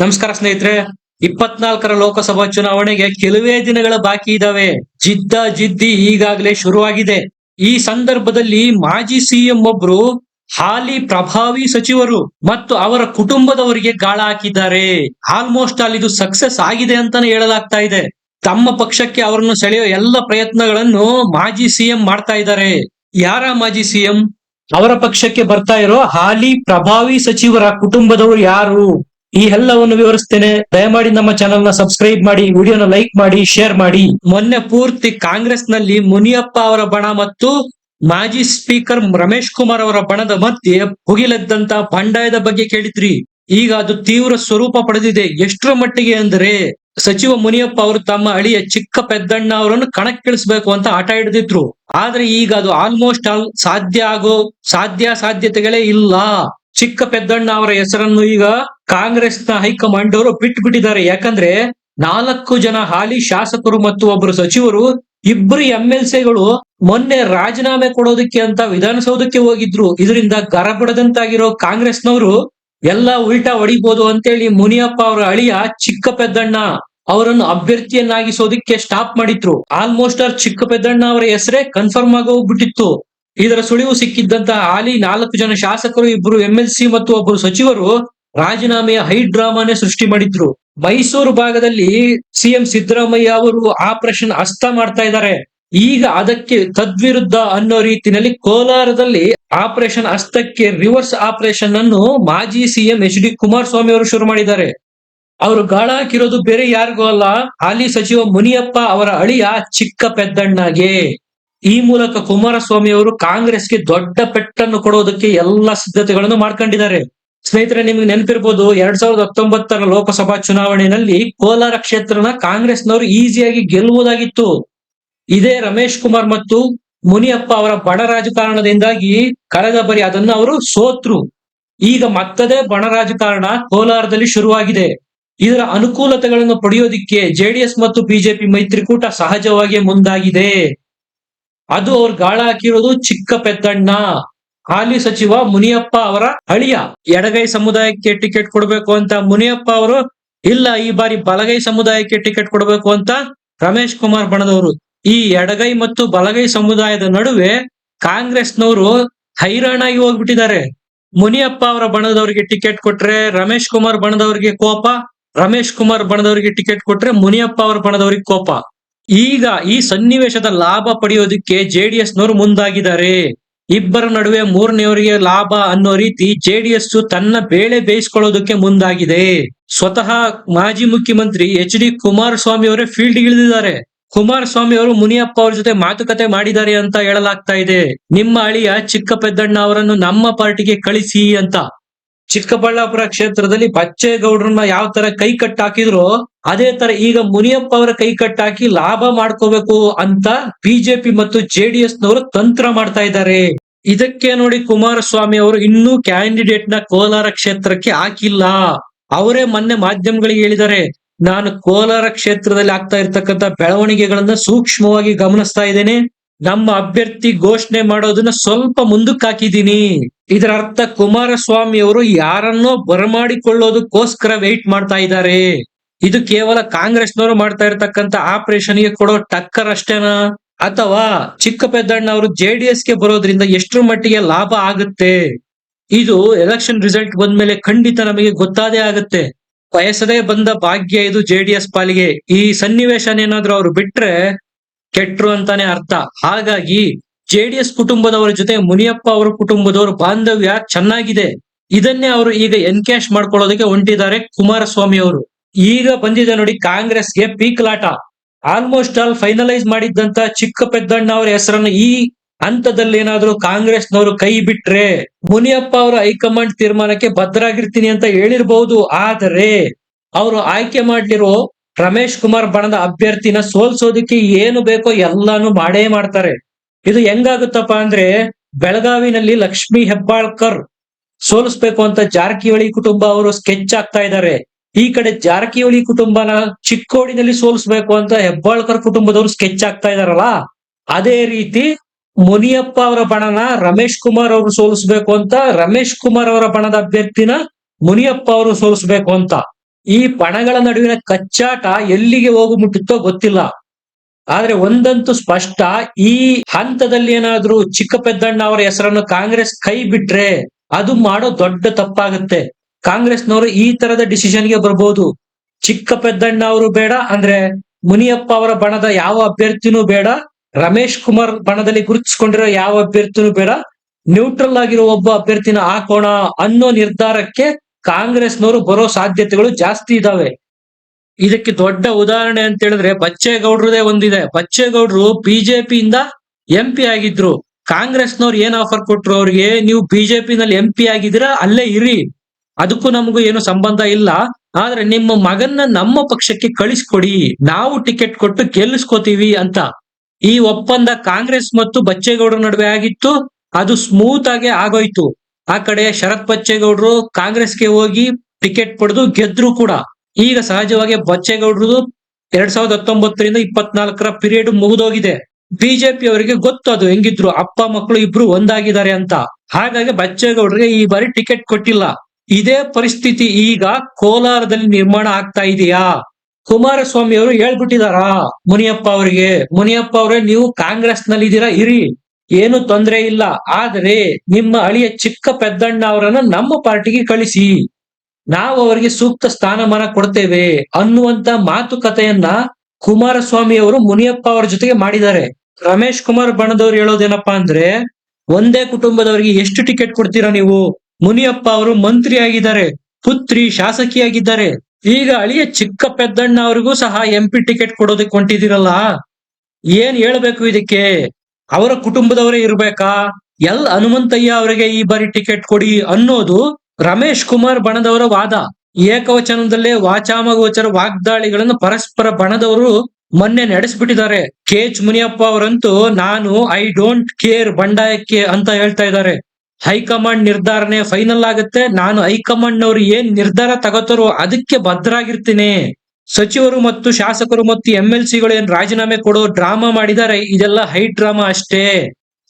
ನಮಸ್ಕಾರ ಸ್ನೇಹಿತರೆ, ಇಪ್ಪತ್ನಾಲ್ಕರ ಲೋಕಸಭಾ ಚುನಾವಣೆಗೆ ಕೆಲವೇ ದಿನಗಳ ಬಾಕಿ ಇದಾವೆ. ಜಿದ್ದ ಜಿದ್ದಿ ಈಗಾಗಲೇ ಶುರುವಾಗಿದೆ. ಈ ಸಂದರ್ಭದಲ್ಲಿ ಮಾಜಿ ಸಿಎಂ ಒಬ್ರು ಹಾಲಿ ಪ್ರಭಾವಿ ಸಚಿವರು ಮತ್ತು ಅವರ ಕುಟುಂಬದವರಿಗೆ ಗಾಳ ಹಾಕಿದ್ದಾರೆ. ಆಲ್ಮೋಸ್ಟ್ ಆಲ್ ಇದು ಸಕ್ಸಸ್ ಆಗಿದೆ ಅಂತಾನೆ ಹೇಳಲಾಗ್ತಾ ಇದೆ. ತಮ್ಮ ಪಕ್ಷಕ್ಕೆ ಅವರನ್ನು ಸೆಳೆಯೋ ಎಲ್ಲ ಪ್ರಯತ್ನಗಳನ್ನು ಮಾಜಿ ಸಿಎಂ ಮಾಡ್ತಾ ಇದ್ದಾರೆ. ಯಾರ ಮಾಜಿ ಸಿಎಂ? ಅವರ ಪಕ್ಷಕ್ಕೆ ಬರ್ತಾ ಇರೋ ಹಾಲಿ ಪ್ರಭಾವಿ ಸಚಿವರ ಕುಟುಂಬದವರು ಯಾರು? ಈ ಎಲ್ಲವನ್ನು ವಿವರಿಸ್ತೇನೆ. ದಯಮಾಡಿ ನಮ್ಮ ಚಾನೆಲ್ನ ಸಬ್ಸ್ಕ್ರೈಬ್ ಮಾಡಿ, ವಿಡಿಯೋನ ಲೈಕ್ ಮಾಡಿ, ಶೇರ್ ಮಾಡಿ. ಮೊನ್ನೆ ಪೂರ್ತಿ ಕಾಂಗ್ರೆಸ್ನಲ್ಲಿ ಮುನಿಯಪ್ಪ ಅವರ ಬಣ ಮತ್ತು ಮಾಜಿ ಸ್ಪೀಕರ್ ರಮೇಶ್ ಕುಮಾರ್ ಅವರ ಬಣದ ಮಧ್ಯೆ ಭುಗಿಲೆದ್ದಂತ ಬಂಡಾಯದ ಬಗ್ಗೆ ಕೇಳಿದ್ರಿ. ಈಗ ಅದು ತೀವ್ರ ಸ್ವರೂಪ ಪಡೆದಿದೆ. ಎಷ್ಟರ ಮಟ್ಟಿಗೆ ಅಂದರೆ ಸಚಿವ ಮುನಿಯಪ್ಪ ಅವರು ತಮ್ಮ ಅಳಿಯ ಚಿಕ್ಕ ಪೆದ್ದಣ್ಣ ಅವರನ್ನು ಕಣಕ್ಕಿಳಿಸ್ಬೇಕು ಅಂತ ಆಟ ಹಿಡಿದಿದ್ರು. ಆದ್ರೆ ಈಗ ಅದು ಆಲ್ಮೋಸ್ಟ್ ಆಲ್ ಸಾಧ್ಯ ಆಗೋ ಸಾಧ್ಯ ಸಾಧ್ಯತೆಗಳೇ ಇಲ್ಲ. ಚಿಕ್ಕ ಪೆದ್ದಣ್ಣ ಅವರ ಹೆಸರನ್ನು ಈಗ ಕಾಂಗ್ರೆಸ್ನ ಹೈಕಮಾಂಡ್ ಅವರು ಬಿಟ್ಟು ಬಿಟ್ಟಿದ್ದಾರೆ. ಯಾಕಂದ್ರೆ ನಾಲ್ಕು ಜನ ಹಾಲಿ ಶಾಸಕರು ಮತ್ತು ಒಬ್ಬರು ಸಚಿವರು ಇಬ್ಬರು ಎಂ ಎಲ್ ಸಿಗಳು ಮೊನ್ನೆ ರಾಜೀನಾಮೆ ಕೊಡೋದಕ್ಕೆ ಅಂತ ವಿಧಾನಸೌಧಕ್ಕೆ ಹೋಗಿದ್ರು. ಇದರಿಂದ ಗರಬಡದಂತಾಗಿರೋ ಕಾಂಗ್ರೆಸ್ನವರು ಎಲ್ಲ ಉಲ್ಟಾ ಹೊಡಿಬಹುದು ಅಂತೇಳಿ ಮುನಿಯಪ್ಪ ಅವರ ಅಳಿಯ ಚಿಕ್ಕ ಪೆದ್ದಣ್ಣ ಅವರನ್ನು ಅಭ್ಯರ್ಥಿಯನ್ನಾಗಿಸೋದಕ್ಕೆ ಸ್ಟಾಪ್ ಮಾಡಿದ್ರು. ಆಲ್ಮೋಸ್ಟ್ ಆರ್ ಚಿಕ್ಕ ಪೆದ್ದಣ್ಣ ಅವರ ಹೆಸರೇ ಕನ್ಫರ್ಮ್ ಆಗೋಗ್ಬಿಟ್ಟಿತ್ತು. ಇದರ ಸುಳಿವು ಸಿಕ್ಕಿದ್ದಂತ ಹಾಲಿ ನಾಲ್ಕು ಜನ ಶಾಸಕರು ಇಬ್ಬರು ಎಂಎಲ್ಸಿ ಮತ್ತು ಒಬ್ಬರು ಸಚಿವರು ರಾಜೀನಾಮೆಯ ಹೈ ಡ್ರಾಮಾನೇ ಸೃಷ್ಟಿ ಮಾಡಿದ್ರು. ಮೈಸೂರು ಭಾಗದಲ್ಲಿ ಸಿಎಂ ಸಿದ್ದರಾಮಯ್ಯ ಅವರು ಆಪರೇಷನ್ ಹಸ್ತ ಮಾಡ್ತಾ ಇದ್ದಾರೆ. ಈಗ ಅದಕ್ಕೆ ತದ್ವಿರುದ್ಧ ಅನ್ನೋ ರೀತಿಯಲ್ಲಿ ಕೋಲಾರದಲ್ಲಿ ಆಪರೇಷನ್ ಹಸ್ತಕ್ಕೆ ರಿವರ್ಸ್ ಆಪರೇಷನ್ ಅನ್ನು ಮಾಜಿ ಸಿಎಂ ಎಚ್ ಡಿ ಕುಮಾರಸ್ವಾಮಿ ಅವರು ಶುರು ಮಾಡಿದ್ದಾರೆ. ಅವರು ಗಾಳ ಹಾಕಿರೋದು ಬೇರೆ ಯಾರಿಗೂ ಅಲ್ಲ. ಹಾಲಿ ಸಚಿವ ಮುನಿಯಪ್ಪ ಅವರ ಅಳಿಯ ಚಿಕ್ಕ ಪೆದ್ದಣ್ಣಗೆ. ಈ ಮೂಲಕ ಕುಮಾರಸ್ವಾಮಿ ಅವರು ಕಾಂಗ್ರೆಸ್ಗೆ ದೊಡ್ಡ ಪೆಟ್ಟನ್ನು ಕೊಡೋದಕ್ಕೆ ಎಲ್ಲ ಸಿದ್ಧತೆಗಳನ್ನು ಮಾಡ್ಕೊಂಡಿದ್ದಾರೆ. ಸ್ನೇಹಿತರೆ, ನಿಮ್ಗೆ ನೆನಪಿರ್ಬೋದು, ಎರಡ್ ಸಾವಿರದ ಹತ್ತೊಂಬತ್ತರ ಲೋಕಸಭಾ ಚುನಾವಣೆಯಲ್ಲಿ ಕೋಲಾರ ಕ್ಷೇತ್ರನ ಕಾಂಗ್ರೆಸ್ನವರು ಈಸಿಯಾಗಿ ಗೆಲ್ಲುವುದಾಗಿತ್ತು. ಇದೇ ರಮೇಶ್ ಕುಮಾರ್ ಮತ್ತು ಮುನಿಯಪ್ಪ ಅವರ ಬಣ ರಾಜಕಾರಣದಿಂದಾಗಿ ಕಳೆದ ಬರಿ ಅದನ್ನು ಅವರು ಸೋತ್ರು. ಈಗ ಮತ್ತದೇ ಬಣ ರಾಜಕಾರಣ ಕೋಲಾರದಲ್ಲಿ ಶುರುವಾಗಿದೆ. ಇದರ ಅನುಕೂಲತೆಗಳನ್ನು ಪಡೆಯೋದಿಕ್ಕೆ ಜೆಡಿಎಸ್ ಮತ್ತು ಬಿಜೆಪಿ ಮೈತ್ರಿಕೂಟ ಸಹಜವಾಗಿ ಮುಂದಾಗಿದೆ. ಅದು ಅವ್ರು ಗಾಳ ಹಾಕಿರೋದು ಚಿಕ್ಕ ಪೆದ್ದಣ್ಣ. ಹಾಲಿ ಸಚಿವ ಮುನಿಯಪ್ಪ ಅವರ ಅಳಿಯ. ಎಡಗೈ ಸಮುದಾಯಕ್ಕೆ ಟಿಕೆಟ್ ಕೊಡಬೇಕು ಅಂತ ಮುನಿಯಪ್ಪ ಅವರು, ಇಲ್ಲ ಈ ಬಾರಿ ಬಲಗೈ ಸಮುದಾಯಕ್ಕೆ ಟಿಕೆಟ್ ಕೊಡಬೇಕು ಅಂತ ರಮೇಶ್ ಕುಮಾರ್ ಬಣದವರು. ಈ ಎಡಗೈ ಮತ್ತು ಬಲಗೈ ಸಮುದಾಯದ ನಡುವೆ ಕಾಂಗ್ರೆಸ್ನವರು ಹೈರಾಣಾಗಿ ಹೋಗ್ಬಿಟ್ಟಿದ್ದಾರೆ. ಮುನಿಯಪ್ಪ ಅವರ ಬಣದವರಿಗೆ ಟಿಕೆಟ್ ಕೊಟ್ರೆ ರಮೇಶ್ ಕುಮಾರ್ ಬಣದವರಿಗೆ ಕೋಪ, ರಮೇಶ್ ಕುಮಾರ್ ಬಣದವರಿಗೆ ಟಿಕೆಟ್ ಕೊಟ್ರೆ ಮುನಿಯಪ್ಪ ಅವರ ಬಣದವರಿಗೆ ಕೋಪ. ಈಗ ಈ ಸನ್ನಿವೇಶದ ಲಾಭ ಪಡೆಯೋದಕ್ಕೆ ಜೆಡಿಎಸ್ ನವರು ಮುಂದಾಗಿದ್ದಾರೆ. ಇಬ್ಬರ ನಡುವೆ ಮೂರನೆಯವರಿಗೆ ಲಾಭ ಅನ್ನೋ ರೀತಿ ಜೆಡಿಎಸ್ ತನ್ನ ಬೇಳೆ ಬೇಯಿಸ್ಕೊಳ್ಳೋದಕ್ಕೆ ಮುಂದಾಗಿದೆ. ಸ್ವತಃ ಮಾಜಿ ಮುಖ್ಯಮಂತ್ರಿ ಎಚ್ ಡಿ ಕುಮಾರಸ್ವಾಮಿ ಅವರೇ ಫೀಲ್ಡ್ ಇಳಿದಿದ್ದಾರೆ. ಕುಮಾರಸ್ವಾಮಿ ಅವರು ಮುನಿಯಪ್ಪ ಅವ್ರ ಜೊತೆ ಮಾತುಕತೆ ಮಾಡಿದ್ದಾರೆ ಅಂತ ಹೇಳಲಾಗ್ತಾ ಇದೆ. ನಿಮ್ಮ ಅಳಿಯ ಚಿಕ್ಕ ಪೆದ್ದಣ್ಣ ಅವರನ್ನು ನಮ್ಮ ಪಾರ್ಟಿಗೆ ಕಳಿಸಿ ಅಂತ. ಚಿಕ್ಕಬಳ್ಳಾಪುರ ಕ್ಷೇತ್ರದಲ್ಲಿ ಬಚ್ಚೇಗೌಡರನ್ನ ಯಾವ ತರ ಕೈ ಕಟ್ಟಾಕಿದ್ರು ಅದೇ ತರ ಈಗ ಮುನಿಯಪ್ಪ ಅವರ ಕೈ ಕಟ್ಟಾಕಿ ಲಾಭ ಮಾಡ್ಕೋಬೇಕು ಅಂತ ಬಿಜೆಪಿ ಮತ್ತು ಜೆಡಿಎಸ್ ನವರು ತಂತ್ರ ಮಾಡ್ತಾ ಇದ್ದಾರೆ. ಇದಕ್ಕೆ ನೋಡಿ ಕುಮಾರಸ್ವಾಮಿ ಅವರು ಇನ್ನೂ ಕ್ಯಾಂಡಿಡೇಟ್ನ ಕೋಲಾರ ಕ್ಷೇತ್ರಕ್ಕೆ ಹಾಕಿಲ್ಲ. ಅವರೇ ಮೊನ್ನೆ ಮಾಧ್ಯಮಗಳಿಗೆ ಹೇಳಿದ್ದಾರೆ, ನಾನು ಕೋಲಾರ ಕ್ಷೇತ್ರದಲ್ಲಿ ಆಗ್ತಾ ಇರ್ತಕ್ಕಂಥ ಬೆಳವಣಿಗೆಗಳನ್ನ ಸೂಕ್ಷ್ಮವಾಗಿ ಗಮನಿಸ್ತಾ ಇದ್ದೇನೆ. ನಮ್ಮ ಅಭ್ಯರ್ಥಿ ಘೋಷಣೆ ಮಾಡೋದನ್ನ ಸ್ವಲ್ಪ ಮುಂದಕ್ಕೆ ಹಾಕಿದ್ದೀನಿ. ಇದರ ಅರ್ಥ ಕುಮಾರಸ್ವಾಮಿ ಅವರು ಯಾರನ್ನೋ ಬರಮಾಡಿಕೊಳ್ಳೋದಕ್ಕೋಸ್ಕರ ವೆಯ್ಟ್ ಮಾಡ್ತಾ ಇದ್ದಾರೆ. ಇದು ಕೇವಲ ಕಾಂಗ್ರೆಸ್ನವರು ಮಾಡ್ತಾ ಇರತಕ್ಕಂತ ಆಪರೇಷನ್ಗೆ ಕೊಡೋ ಟಕ್ಕರ್ ಅಷ್ಟೇನಾ? ಅಥವಾ ಚಿಕ್ಕ ಪೆದ್ದಣ್ಣ ಅವರು ಜೆಡಿಎಸ್ಗೆ ಬರೋದ್ರಿಂದ ಎಷ್ಟರ ಮಟ್ಟಿಗೆ ಲಾಭ ಆಗುತ್ತೆ? ಇದು ಎಲೆಕ್ಷನ್ ರಿಸಲ್ಟ್ ಬಂದ್ಮೇಲೆ ಖಂಡಿತ ನಮಗೆ ಗೊತ್ತಾದೇ ಆಗುತ್ತೆ. ಬಯಸದೇ ಬಂದ ಭಾಗ್ಯ ಇದು ಜೆಡಿಎಸ್ ಪಾಲಿಗೆ. ಈ ಸನ್ನಿವೇಶನೇನಾದ್ರೂ ಅವ್ರು ಬಿಟ್ರೆ ಕೆಟ್ರು ಅಂತಾನೆ ಅರ್ಥ. ಹಾಗಾಗಿ ಜೆಡಿಎಸ್ ಕುಟುಂಬದವರ ಜೊತೆ ಮುನಿಯಪ್ಪ ಅವರ ಕುಟುಂಬದವರ ಬಾಂಧವ್ಯ ಚೆನ್ನಾಗಿದೆ. ಇದನ್ನೇ ಅವರು ಈಗ ಎನ್ಕ್ಯಾಶ್ ಮಾಡ್ಕೊಳ್ಳೋದಕ್ಕೆ ಹೊಂಟಿದ್ದಾರೆ ಕುಮಾರಸ್ವಾಮಿ ಅವರು. ಈಗ ಬಂದಿದೆ ನೋಡಿ ಕಾಂಗ್ರೆಸ್ಗೆ ಪೀಕ್ಲಾಟ. ಆಲ್ಮೋಸ್ಟ್ ಆಲ್ ಫೈನಲೈಸ್ ಮಾಡಿದ್ದಂತ ಚಿಕ್ಕ ಪೆದ್ದಣ್ಣ ಅವರ ಹೆಸರನ್ನು ಈ ಹಂತದಲ್ಲಿ ಏನಾದ್ರು ಕಾಂಗ್ರೆಸ್ನವರು ಕೈ ಬಿಟ್ರೆ ಮುನಿಯಪ್ಪ ಅವರ ಹೈಕಮಾಂಡ್ ತೀರ್ಮಾನಕ್ಕೆ ಭದ್ರಾಗಿರ್ತೀನಿ ಅಂತ ಹೇಳಿರ್ಬಹುದು ಆದರೆ ಅವರು ಆಯ್ಕೆ ಮಾಡ್ಲಿರೋ ರಮೇಶ್ ಕುಮಾರ್ ಬಣದ ಅಭ್ಯರ್ಥಿನ ಸೋಲ್ಸೋದಕ್ಕೆ ಏನು ಬೇಕೋ ಎಲ್ಲಾನು ಮಾಡೇ ಮಾಡ್ತಾರೆ. ಇದು ಹೆಂಗಾಗುತ್ತಪ್ಪ ಅಂದ್ರೆ ಬೆಳಗಾವಿನಲ್ಲಿ ಲಕ್ಷ್ಮಿ ಹೆಬ್ಬಾಳ್ಕರ್ ಸೋಲಿಸ್ಬೇಕು ಅಂತ ಜಾರಕಿಹೊಳಿ ಕುಟುಂಬ ಅವರು ಸ್ಕೆಚ್ ಆಗ್ತಾ ಇದ್ದಾರೆ. ಈ ಕಡೆ ಜಾರಕಿಹೊಳಿ ಕುಟುಂಬನ ಚಿಕ್ಕೋಡಿನಲ್ಲಿ ಸೋಲಿಸ್ಬೇಕು ಅಂತ ಹೆಬ್ಬಾಳ್ಕರ್ ಕುಟುಂಬದವರು ಸ್ಕೆಚ್ ಆಗ್ತಾ ಇದಾರಲ್ಲ, ಅದೇ ರೀತಿ ಮುನಿಯಪ್ಪ ಅವರ ಬಣನ ರಮೇಶ್ ಕುಮಾರ್ ಅವರು ಸೋಲಿಸ್ಬೇಕು ಅಂತ ರಮೇಶ್ ಕುಮಾರ್ ಅವರ ಬಣದ ಅಭ್ಯರ್ಥಿನ ಮುನಿಯಪ್ಪ ಅವರು ಸೋಲಿಸ್ಬೇಕು ಅಂತ. ಈ ಬಣಗಳ ನಡುವಿನ ಕಚ್ಚಾಟ ಎಲ್ಲಿಗೆ ಹೋಗು ಮುಟ್ಟುತ್ತೋ ಗೊತ್ತಿಲ್ಲ. ಆದ್ರೆ ಒಂದಂತೂ ಸ್ಪಷ್ಟ, ಈ ಹಂತದಲ್ಲಿ ಏನಾದ್ರೂ ಚಿಕ್ಕ ಪೆದ್ದಣ್ಣ ಅವರ ಹೆಸರನ್ನು ಕಾಂಗ್ರೆಸ್ ಕೈ ಬಿಟ್ರೆ ಅದು ಮಾಡೋ ದೊಡ್ಡ ತಪ್ಪಾಗುತ್ತೆ. ಕಾಂಗ್ರೆಸ್ನವರು ಈ ತರದ ಡಿಸಿಷನ್ಗೆ ಬರ್ಬೋದು. ಚಿಕ್ಕ ಪೆದ್ದಣ್ಣ ಅವರು ಬೇಡ ಅಂದ್ರೆ ಮುನಿಯಪ್ಪ ಅವರ ಬಣದ ಯಾವ ಅಭ್ಯರ್ಥಿನೂ ಬೇಡ, ರಮೇಶ್ ಕುಮಾರ್ ಬಣದಲ್ಲಿ ಗುರುತಿಸಿಕೊಂಡಿರೋ ಯಾವ ಅಭ್ಯರ್ಥಿನೂ ಬೇಡ, ನ್ಯೂಟ್ರಲ್ ಆಗಿರೋ ಒಬ್ಬ ಅಭ್ಯರ್ಥಿನ ಹಾಕೋಣ ಅನ್ನೋ ನಿರ್ಧಾರಕ್ಕೆ ಕಾಂಗ್ರೆಸ್ನವರು ಬರೋ ಸಾಧ್ಯತೆಗಳು ಜಾಸ್ತಿ ಇದಾವೆ. ಇದಕ್ಕೆ ದೊಡ್ಡ ಉದಾಹರಣೆ ಅಂತ ಹೇಳಿದ್ರೆ ಬಚ್ಚೇಗೌಡ್ರದೇ ಒಂದಿದೆ. ಬಚ್ಚೇಗೌಡ್ರು ಬಿಜೆಪಿಯಿಂದ ಎಂ ಪಿ ಆಗಿದ್ರು. ಕಾಂಗ್ರೆಸ್ನವ್ರು ಏನ್ ಆಫರ್ ಕೊಟ್ರು ಅವ್ರಿಗೆ? ನೀವು ಬಿಜೆಪಿ ನಲ್ಲಿ ಎಂ ಪಿ ಆಗಿದ್ದೀರಾ? ಅಲ್ಲೇ ಇರಿ. ಅದಕ್ಕೂ ನಮಗೂ ಏನು ಸಂಬಂಧ ಇಲ್ಲ. ಆದ್ರೆ ನಿಮ್ಮ ಮಗನ್ನ ನಮ್ಮ ಪಕ್ಷಕ್ಕೆ ಕಳಿಸ್ಕೊಡಿ. ನಾವು ಟಿಕೆಟ್ ಕೊಟ್ಟು ಗೆಲ್ಲಿಸ್ಕೋತೀವಿ ಅಂತ. ಈ ಒಪ್ಪಂದ ಕಾಂಗ್ರೆಸ್ ಮತ್ತು ಬಚ್ಚೇಗೌಡರ ನಡುವೆ ಆಗಿತ್ತು. ಅದು ಸ್ಮೂತ್ ಆಗಿ ಆಗೋಯ್ತು. ಆ ಕಡೆ ಶರತ್ ಬಚ್ಚೇಗೌಡರು ಕಾಂಗ್ರೆಸ್ಗೆ ಹೋಗಿ ಟಿಕೆಟ್ ಪಡೆದು ಗೆದ್ರು ಕೂಡ. ಈಗ ಸಹಜವಾಗಿ ಬಚ್ಚೇಗೌಡರು ಎರಡ್ ಸಾವಿರದ ಹತ್ತೊಂಬತ್ತರಿಂದ ಇಪ್ಪತ್ನಾಲ್ಕರ ಪೀರಿಯಡ್ ಮುಗಿದೋಗಿದೆ. ಬಿಜೆಪಿ ಅವರಿಗೆ ಗೊತ್ತು ಅದು ಹೆಂಗಿದ್ರು. ಅಪ್ಪ ಮಕ್ಕಳು ಇಬ್ರು ಒಂದಾಗಿದ್ದಾರೆ ಅಂತ. ಹಾಗಾಗಿ ಬಚ್ಚೇಗೌಡರಿಗೆ ಈ ಬಾರಿ ಟಿಕೆಟ್ ಕೊಟ್ಟಿಲ್ಲ. ಇದೇ ಪರಿಸ್ಥಿತಿ ಈಗ ಕೋಲಾರದಲ್ಲಿ ನಿರ್ಮಾಣ ಆಗ್ತಾ ಇದೆಯಾ? ಕುಮಾರಸ್ವಾಮಿ ಅವರು ಹೇಳ್ಬಿಟ್ಟಿದಾರ? ಮುನಿಯಪ್ಪ ಅವರಿಗೆ, ಮುನಿಯಪ್ಪ ಅವರೇ, ನೀವು ಕಾಂಗ್ರೆಸ್ನಲ್ಲಿ ಇದೀರಾ ಇರಿ. ಏನು ತೊಂದರೆ ಇಲ್ಲ. ಆದರೆ ನಿಮ್ಮ ಅಳಿಯ ಚಿಕ್ಕ ಪೆದ್ದಣ್ಣ ಅವರನ್ನ ನಮ್ಮ ಪಾರ್ಟಿಗೆ ಕಳಿಸಿ. ನಾವು ಅವರಿಗೆ ಸೂಕ್ತ ಸ್ಥಾನಮಾನ ಕೊಡ್ತೇವೆ ಅನ್ನುವಂತ ಮಾತುಕತೆಯನ್ನ ಕುಮಾರಸ್ವಾಮಿ ಅವರು ಮುನಿಯಪ್ಪ ಅವರ ಜೊತೆಗೆ ಮಾಡಿದ್ದಾರೆ. ರಮೇಶ್ ಕುಮಾರ್ ಬಣದವ್ರು ಹೇಳೋದೇನಪ್ಪಾ ಅಂದ್ರೆ, ಒಂದೇ ಕುಟುಂಬದವರಿಗೆ ಎಷ್ಟು ಟಿಕೆಟ್ ಕೊಡ್ತೀರಾ ನೀವು? ಮುನಿಯಪ್ಪ ಅವರು ಮಂತ್ರಿ ಆಗಿದ್ದಾರೆ ಪುತ್ರಿ ಶಾಸಕಿಯಾಗಿದ್ದಾರೆ. ಈಗ ಅಳಿಯ ಚಿಕ್ಕ ಪೆದ್ದಣ್ಣ ಅವರಿಗೂ ಸಹ ಎಂ ಪಿ ಟಿಕೆಟ್ ಕೊಡೋದಕ್ಕೆ ಹೊಂಟಿದಿರಲ್ಲ ಏನ್ ಹೇಳ್ಬೇಕು ಇದಕ್ಕೆ? ಅವರ ಕುಟುಂಬದವರೇ ಇರ್ಬೇಕಾ? ಎಲ್ ಹನುಮಂತಯ್ಯ ಅವರಿಗೆ ಈ ಬಾರಿ ಟಿಕೆಟ್ ಕೊಡಿ ಅನ್ನೋದು ರಮೇಶ್ ಕುಮಾರ್ ಬಣದವರ ವಾದ. ಏಕವಚನದಲ್ಲೇ ವಾಚಾಮಗೋಚರ ವಾಗ್ದಾಳಿಗಳನ್ನು ಪರಸ್ಪರ ಬಣದವರು ಮೊನ್ನೆ ನಡೆಸ್ಬಿಟ್ಟಿದ್ದಾರೆ. ಕೆ ಎಚ್ ಮುನಿಯಪ್ಪ ಅವರಂತೂ ನಾನು ಐ ಡೋಂಟ್ ಕೇರ್ ಬಂಡಾಯಕ್ಕೆ ಅಂತ ಹೇಳ್ತಾ ಇದ್ದಾರೆ. ಹೈಕಮಾಂಡ್ ನಿರ್ಧಾರನೆ ಫೈನಲ್ ಆಗುತ್ತೆ. ನಾನು ಹೈಕಮಾಂಡ್ ನವರು ಏನ್ ನಿರ್ಧಾರ ತಗೋತಾರೋ ಅದಕ್ಕೆ ಭದ್ರಾಗಿರ್ತೀನಿ. ಸಚಿವರು ಮತ್ತು ಶಾಸಕರು ಮತ್ತು ಎಂ ಎಲ್ ಸಿಗಳು ಏನ್ ರಾಜೀನಾಮೆ ಕೊಡೋ ಡ್ರಾಮಾ ಮಾಡಿದ್ದಾರೆ. ಇದೆಲ್ಲ ಹೈ ಡ್ರಾಮಾ ಅಷ್ಟೇ.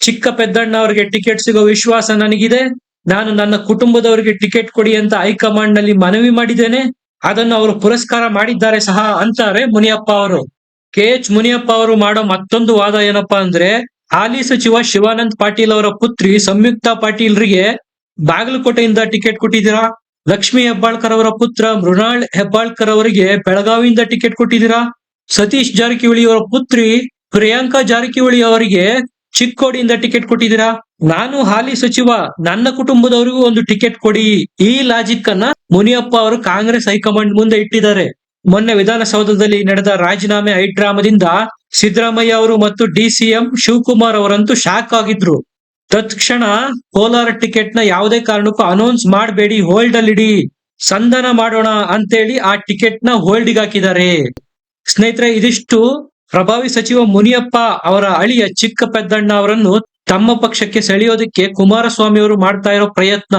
ಚಿಕ್ಕ ಪೆದ್ದಣ್ಣ ಅವರಿಗೆ ಟಿಕೆಟ್ ಸಿಗೋ ವಿಶ್ವಾಸ ನನಗಿದೆ. ನಾನು ನನ್ನ ಕುಟುಂಬದವರಿಗೆ ಟಿಕೆಟ್ ಕೊಡಿ ಅಂತ ಹೈಕಮಾಂಡ್ನಲ್ಲಿ ಮನವಿ ಮಾಡಿದ್ದೇನೆ. ಅದನ್ನು ಅವರು ಪುರಸ್ಕಾರ ಮಾಡಿದ್ದಾರೆ ಸಹ ಅಂತಾರೆ ಮುನಿಯಪ್ಪ ಅವರು. ಕೆ ಎಚ್ ಮುನಿಯಪ್ಪ ಅವರು ಮಾಡೋ ಮತ್ತೊಂದು ವಾದ ಏನಪ್ಪಾ ಅಂದ್ರೆ ಹಾಲಿ ಸಚಿವ ಶಿವಾನಂದ್ ಪಾಟೀಲ್ ಅವರ ಪುತ್ರಿ ಸಂಯುಕ್ತಾ ಪಾಟೀಲ್ರಿಗೆ ಬಾಗಲಕೋಟೆಯಿಂದ ಟಿಕೆಟ್ ಕೊಟ್ಟಿದ್ದೀರಾ? ಲಕ್ಷ್ಮಿ ಹೆಬ್ಬಾಳ್ಕರ್ ಅವರ ಪುತ್ರ ಮೃಣಾಳ್ ಹೆಬ್ಬಾಳ್ಕರ್ ಅವರಿಗೆ ಬೆಳಗಾವಿಯಿಂದ ಟಿಕೆಟ್ ಕೊಟ್ಟಿದ್ದೀರಾ? ಸತೀಶ್ ಜಾರಕಿಹೊಳಿ ಅವರ ಪುತ್ರಿ ಪ್ರಿಯಾಂಕಾ ಜಾರಕಿಹೊಳಿ ಅವರಿಗೆ ಚಿಕ್ಕೋಡಿಯಿಂದ ಟಿಕೆಟ್ ಕೊಟ್ಟಿದ್ದೀರಾ? ನಾನು ಹಾಲಿ ಸಚಿವ, ನನ್ನ ಕುಟುಂಬದವರಿಗೂ ಒಂದು ಟಿಕೆಟ್ ಕೊಡಿ. ಈ ಲಾಜಿಕ್ ಅನ್ನ ಮುನಿಯಪ್ಪ ಅವರು ಕಾಂಗ್ರೆಸ್ ಹೈಕಮಾಂಡ್ ಮುಂದೆ ಇಟ್ಟಿದ್ದಾರೆ. ಮೊನ್ನೆ ವಿಧಾನಸೌಧದಲ್ಲಿ ನಡೆದ ರಾಜೀನಾಮೆ ಹೈಡ್ರಾಮದಿಂದ ಸಿದ್ದರಾಮಯ್ಯ ಅವರು ಮತ್ತು ಡಿ ಸಿಎಂ ಶಿವಕುಮಾರ್ ಅವರಂತೂ ಶಾಕ್ ಆಗಿದ್ರು. ತತ್ಕ್ಷಣ ಕೋಲಾರ ಟಿಕೆಟ್ನ ಯಾವುದೇ ಕಾರಣಕ್ಕೂ ಅನೌನ್ಸ್ ಮಾಡಬೇಡಿ ಹೋಲ್ಡ್ ಅಲ್ಲಿ ಇಡಿ ಸಂಧಾನ ಮಾಡೋಣ ಅಂತೇಳಿ ಆ ಟಿಕೆಟ್ನ ಹೋಲ್ಡಿಗೆ ಹಾಕಿದ್ದಾರೆ. ಸ್ನೇಹಿತರೆ, ಇದಿಷ್ಟು ಪ್ರಭಾವಿ ಸಚಿವ ಮುನಿಯಪ್ಪ ಅವರ ಅಳಿಯ ಚಿಕ್ಕ ಪೆದ್ದಣ್ಣ ಅವರನ್ನು ತಮ್ಮ ಪಕ್ಷಕ್ಕೆ ಸೆಳೆಯೋದಕ್ಕೆ ಕುಮಾರಸ್ವಾಮಿ ಅವರು ಮಾಡ್ತಾ ಇರೋ ಪ್ರಯತ್ನ.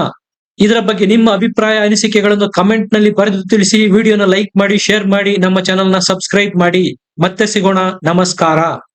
ಇದರ ಬಗ್ಗೆ ನಿಮ್ಮ ಅಭಿಪ್ರಾಯ, ಅನಿಸಿಕೆಗಳನ್ನು ಕಮೆಂಟ್ನಲ್ಲಿ ಬರೆದು ತಿಳಿಸಿ. ವಿಡಿಯೋನ ಲೈಕ್ ಮಾಡಿ ಶೇರ್ ಮಾಡಿ. ನಮ್ಮ ಚಾನೆಲ್ನ ಸಬ್ಸ್ಕ್ರೈಬ್ ಮಾಡಿ. ಮತ್ತೆ ಸಿಗೋಣ. ನಮಸ್ಕಾರ.